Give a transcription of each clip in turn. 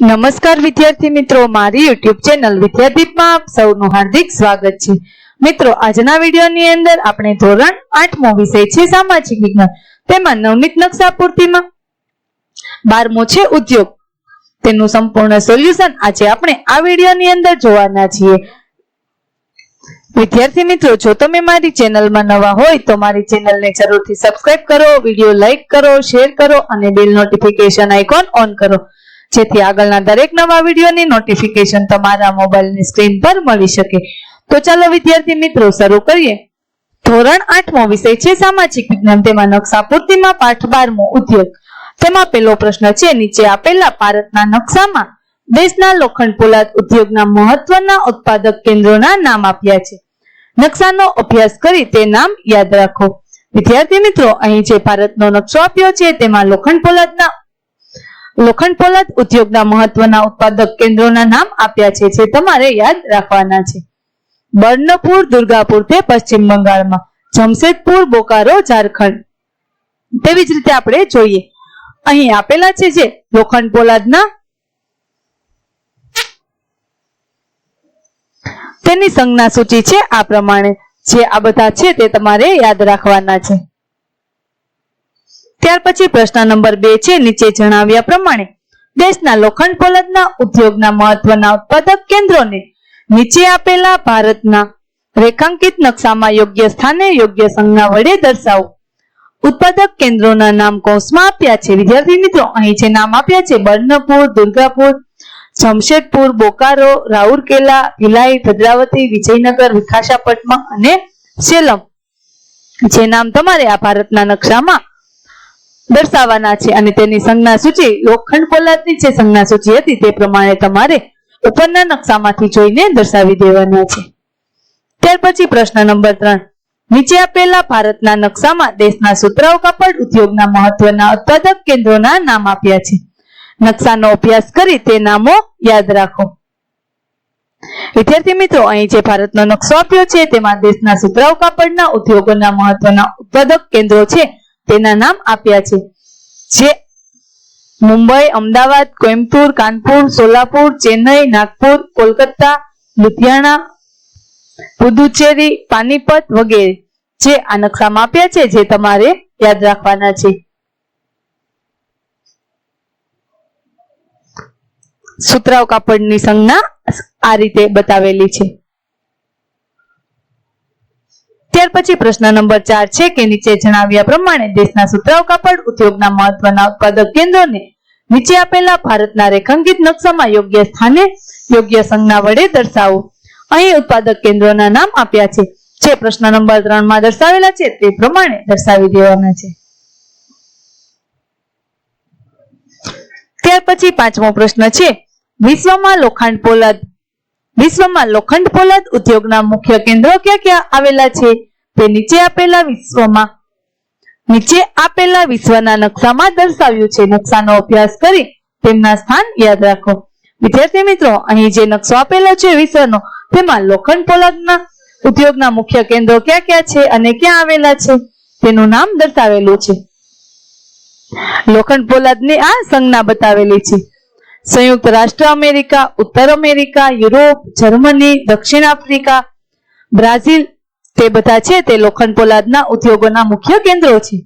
નમસ્કાર વિદ્યાર્થી મિત્રો, મારી યુટ્યુબ ચેનલ વિદ્યાદીપમાં આપ સૌનું હાર્દિક સ્વાગત છે. મિત્રો, આજના વિડીયોની અંદર આપણે ધોરણ આઠમો વિષય છે સામાજિક વિજ્ઞાન. તેમાં નવનીત નકશા પૂર્તિમાં બારમો છે ઉદ્યોગ. તેનું સંપૂર્ણ સોલ્યુશન આજે આપણે આ વિડીયોની અંદર જોવાના છીએ. વિદ્યાર્થી મિત્રો, જો તમે મારી ચેનલમાં નવા હોય તો મારી ચેનલને જરૂરથી સબસ્ક્રાઇબ કરો, વીડિયો લાઈક કરો શેર કરો અને બેલ નોટિફિકેશન આઇકોન ઓન કરો. જેથી આગળના દરેક નવા વિડીયોની નોટિફિકેશન તમારા મોબાઈલની સ્ક્રીન પર મળી શકે. તો ચાલો વિદ્યાર્થી મિત્રો, શરૂ કરીએ. ધોરણ આઠમો વિષય છે સામાજિક વિજ્ઞાન. તેમાં નકશા પૂર્તિમાં પાઠ બારમો ઉદ્યોગ. તેમાં પહેલો પ્રશ્ન છે, નીચે આપેલા ભારતના નકશામાં દેશના લોખંડ પોલાદ ઉદ્યોગના મહત્વના ઉત્પાદક કેન્દ્રોના નામ આપ્યા છે. નકશાનો અભ્યાસ કરી તે નામ યાદ રાખો. વિદ્યાર્થી મિત્રો, અહીં જે ભારતનો નકશો આપ્યો છે, તેમાં લોખંડ પોલાદના લોખંડ પોલાદ ઉદ્યોગના મહત્વના ઉત્પાદક કેન્દ્રોના નામ આપ્યા છે, જે તમારે યાદ રાખવાના છે. બર્નપુર દુર્ગાપુર તે પશ્ચિમ બંગાળમાં, જમશેદપુર, બોકારો, ઝારખંડ. તેવી જ રીતે આપણે જોઈએ. અહીં આપેલા છે જે લોખંડ પોલાદના. તેની સંજ્ઞા સૂચિ છે આ પ્રમાણે. જે આ બધા છે તે તમારે યાદ રાખવાના છે. ત્યાર પછી પ્રશ્ન નંબર બે છે, નીચે જણાવ્યા પ્રમાણે દેશના લોખંડ પોલાદના ઉદ્યોગના મહત્વના ઉત્પાદક કેન્દ્રોને નીચે આપેલા ભારતના રેખાંકિત નકશામાં યોગ્ય સ્થાને યોગ્ય સંજ્ઞા વડે દર્શાવો. ઉત્પાદક કેન્દ્રોના નામ કૌંસમાં આપ્યા છે. વિદ્યાર્થી મિત્રો, અહીં જે નામ આપ્યા છે બર્નપુર દુર્ગાપુર, જમશેદપુર, બોકારો, રાઉરકેલા, ભિલાઈ, ભદ્રાવતી, વિજયનગર વિખાશાપટમાં અને સેલમ. જે નામ તમારે આ ભારતના નકશામાં દર્શાવવાના છે અને તેની સંજ્ઞા સૂચિ લોખંડ પોલાદની જે સંજ્ઞા સૂચિ હતી તે પ્રમાણે તમારે ઉપરના નકશામાંથી જોઈને દર્શાવી દેવાના છે. ત્યાર પછી પ્રશ્ન નંબર ત્રણ. નીચે આપેલા ભારતના નકશામાં દેશના સુતરાઉ કાપડ, ઉદ્યોગના મહત્વના ઉત્પાદક કેન્દ્રોના નામ આપ્યા છે. નકશાનો અભ્યાસ કરી તે નામો યાદ રાખો. વિદ્યાર્થી મિત્રો, અહીં જે ભારતનો નકશો આપ્યો છે તેમાં દેશના સુતરાઉ કાપડના, ઉદ્યોગોના મહત્વના ઉત્પાદક કેન્દ્રો છે તેના નામ આપ્યા છે. જે મુંબઈ, અમદાવાદ, કોઇમ્બતુર, કાનપુર, સોલાપુર, ચેન્નઈ, નાગપુર, કોલકાતા, લુધિયાણા, પુદુચેરી, પાનીપત વગેરે. જે આ નકશામાં આપ્યા છે, જે તમારે યાદ રાખવાના છે. સુતરાવ કાપડની સંજ્ઞા આ રીતે બતાવેલી છે. ત્યાર પછી પ્રશ્ન નંબર ચાર છે કે નીચે જણાવ્યા પ્રમાણે દેશના સુતરાઉ કાપડ ઉદ્યોગના મહત્વના ઉત્પાદક કેન્દ્રોને નીચે આપેલા ભારતના રેખાંકિત નકશામાં યોગ્ય સ્થાને યોગ્ય સંજ્ઞા વડે દર્શાવો. અહીં ઉત્પાદક કેન્દ્રોના નામ આપ્યા છે. જે પ્રશ્ન નંબર ત્રણમાં દર્શાવેલા છે તે પ્રમાણે દર્શાવી દેવાના છે. ત્યાર પછી પાંચમો પ્રશ્ન છે. વિશ્વમાં લોખંડ પોલાદ વિશ્વમાં લોખંડ પોલાદ ઉદ્યોગના મુખ્ય કેન્દ્રો ક્યાં ક્યાં આવેલા છે? તે નીચે આપેલા વિશ્વમાં, નીચે આપેલા વિશ્વના નકશામાં દર્શાવ્યું છે. નકશાનો અભ્યાસ કરી તેમના સ્થાન યાદ રાખો. વિદ્યાર્થી મિત્રો, અહીં જે નકશો આપેલો છે વિશ્વનો, તેમાં લોખંડ પોલાદના ઉદ્યોગના મુખ્ય કેન્દ્રો ક્યાં ક્યાં છે અને ક્યાં આવેલા છે? તેનું નામ દર્શાવેલું છે. લોખંડ પોલાદની આ સંજ્ઞા બતાવેલી છે. સંયુક્ત રાષ્ટ્ર અમેરિકા, ઉત્તર અમેરિકા, યુરોપ, જર્મની, દક્ષિણ આફ્રિકા, બ્રાઝિલ તે બધા છે. તે લોખંડ પોલાદના ઉદ્યોગોના મુખ્ય કેન્દ્રો છે.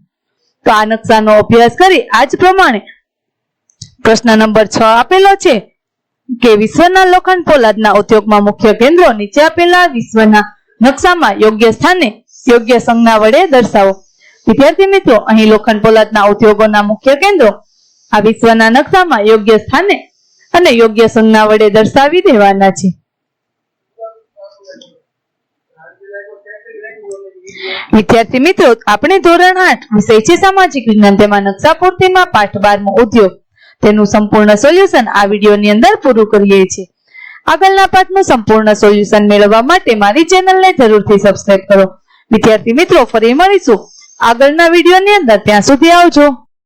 તો આ નકશાનો અભ્યાસ કરી આજ પ્રમાણે પ્રશ્ન નંબર છ આપેલો છે કે વિશ્વના લોખંડ પોલાદના ઉદ્યોગમાં મુખ્ય કેન્દ્રો નીચે આપેલા વિશ્વના નકશામાં યોગ્ય સ્થાને યોગ્ય સંજ્ઞા વડે દર્શાવો. વિદ્યાર્થી મિત્રો, અહીં લોખંડ પોલાદના ઉદ્યોગોના મુખ્ય કેન્દ્રો આ વિશ્વના નકશામાં યોગ્ય સ્થાને અને યોગ્ય સંજ્ઞા વડે દર્શાવી દેવાના છે. વિદ્યાર્થી મિત્રો, આપણે ધોરણ આઠ વિષય છે સામાજિક વિજ્ઞાન. તેમાં નકશા પૂર્તિમાં પાઠ બારમો ઉદ્યોગ. તેનું સંપૂર્ણ સોલ્યુશન આ વિડીયોની અંદર પૂરું કરીએ છીએ. આગળના પાઠનું સંપૂર્ણ સોલ્યુશન મેળવવા માટે મારી ચેનલને જરૂરથી સબસ્ક્રાઇબ કરો. વિદ્યાર્થી મિત્રો, ફરી મળીશું. આગળના વિડીયોની અંદર ત્યાં સુધી આવજો.